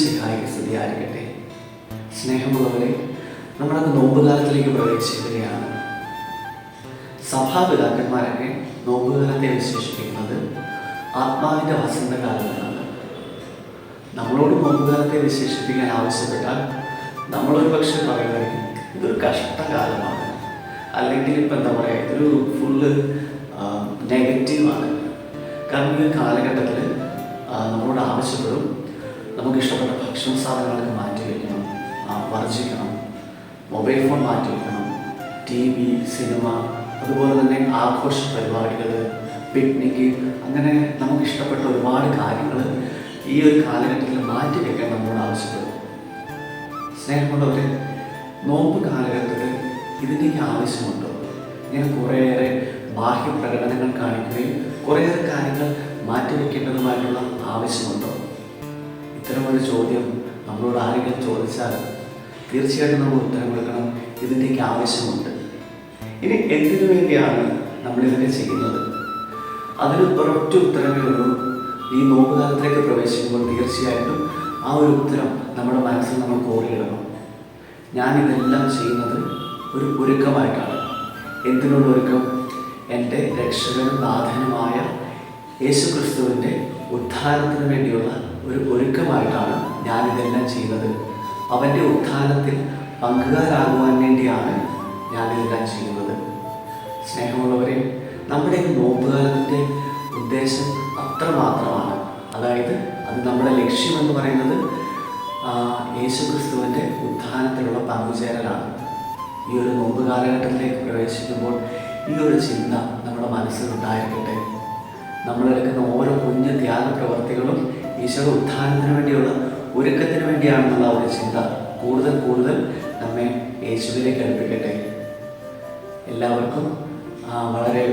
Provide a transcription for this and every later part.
സ്തുതിയായിരിക്കട്ടെ സ്നേഹമുള്ളവരെ നമ്മളത് നോമ്പുകാലത്തിലേക്ക് പ്രവേശിക്കുകയാണ്. സഭാപിതാക്കന്മാരൊക്കെ നോമ്പുകാലത്തെ വിശേഷിപ്പിക്കുന്നത് ആത്മാവിന്റെ വസന്തകാലം എന്നാണ് നമ്മളോട് നോമ്പുകാലത്തെ വിശേഷിപ്പിക്കാൻ ആവശ്യപ്പെട്ടാൽ നമ്മളൊരു പക്ഷെ പറയുമായിരിക്കും ഇതൊരു കഷ്ടകാലമാണ്. അല്ലെങ്കിൽ ഇപ്പം എന്താ പറയുക ഇതൊരു ഫുള്ള് നെഗറ്റീവാണ് കാരണം ഈ കാലഘട്ടത്തിൽ നമ്മളോട് ആവശ്യപ്പെടും നമുക്ക് ഇഷ്ടപ്പെട്ട ഭക്ഷണ സാധനങ്ങളൊക്കെ മാറ്റി വയ്ക്കണം വർജിക്കണം. മൊബൈൽ ഫോൺ മാറ്റി വയ്ക്കണം ടി വി സിനിമ അതുപോലെ തന്നെ ആഘോഷ പരിപാടികൾ പിക്നിക്ക് അങ്ങനെ നമുക്ക് ഇഷ്ടപ്പെട്ട ഒരുപാട് കാര്യങ്ങൾ ഈ ഒരു കാലഘട്ടത്തിൽ മാറ്റി വയ്ക്കാൻ നമ്മളോട് ആവശ്യപ്പെടും സ്നേഹമുള്ളവർ നോമ്പ് കാലഘട്ടത്തിൽ ഇതിന്റെയൊക്കെ ആവശ്യമുണ്ടോ? ഇങ്ങനെ കുറേയേറെ ബാഹ്യ പ്രകടനങ്ങൾ കാണിക്കുകയും കുറേയേറെ കാര്യങ്ങൾ മാറ്റിവെക്കേണ്ടതുമായിട്ടുള്ള ആവശ്യമുണ്ടോ? ഇത്തരമൊരു ചോദ്യം നമ്മളോട് ആരെങ്കിലും ചോദിച്ചാൽ തീർച്ചയായിട്ടും നമ്മൾ ഉത്തരം കൊടുക്കണം. ഇതിന്റെയൊക്കെ ആവശ്യമുണ്ട്. ഇനി എന്തിനു വേണ്ടിയാണ് നമ്മളിതൊക്കെ ചെയ്യുന്നത്? അതിന് ഒരൊറ്റ ഉത്തരമേ ഉള്ളൂ. ഈ നോമ്പുകാലത്തിലേക്ക് പ്രവേശിക്കുമ്പോൾ തീർച്ചയായിട്ടും ആ ഒരു ഉത്തരം നമ്മുടെ മനസ്സിൽ നമ്മൾ കോറിയിടണം ഞാൻ ഇതെല്ലാം ചെയ്യുന്നത് ഒരു ഒരുക്കമായിട്ടാണ്. എന്തിനുള്ള ഒരുക്കം? എന്റെ രക്ഷകനും നാഥനുമായ യേശു ക്രിസ്തുവിന്റെ ഉദ്ധാനത്തിന് വേണ്ടിയുള്ള ഒരു ഒരുക്കമായിട്ടാണ് ഞാനിതെല്ലാം ചെയ്യുന്നത് അവന്റെ ഉത്ഥാനത്തിൽ പങ്കുകാരാകുവാൻ വേണ്ടിയാണ് ഞാനിതെല്ലാം ചെയ്യുന്നത്. സ്നേഹമുള്ളവരെ നമ്മുടെ നോമ്പുകാലത്തിന്റെ ഉദ്ദേശം അത്രമാത്രമാണ്. അതായത് അത് നമ്മുടെ ലക്ഷ്യമെന്ന് പറയുന്നത് യേശുക്രിസ്തുവിന്റെ യേശു ക്രിസ്തുവിന്റെ ഉത്ഥാനത്തിലുള്ള പങ്കുചേരലാണ്. ഈ ഒരു നോമ്പ് കാലഘട്ടത്തിലേക്ക് പ്രവേശിക്കുമ്പോൾ ഈ ഒരു ചിന്ത നമ്മുടെ മനസ്സിലുണ്ടായിരിക്കട്ടെ നമ്മളെടുക്കുന്ന ഓരോ കുഞ്ഞു ത്യാഗ പ്രവർത്തികളും ഈശോ ഉത്ഥാനത്തിന് വേണ്ടിയുള്ള ഒരുക്കത്തിന് വേണ്ടിയാണെന്നുള്ള ഒരു ചിന്ത കൂടുതൽ കൂടുതൽ നമ്മെ യേശുവിലേക്ക് അടുപ്പിക്കട്ടെ എല്ലാവർക്കും വളരെ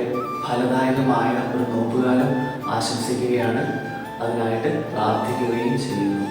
ഫലദായകമായ ഒരു നോമ്പുകാലം ആശംസിക്കുകയാണ്. അതിനായിട്ട് പ്രാർത്ഥിക്കുകയും ചെയ്യുന്നു.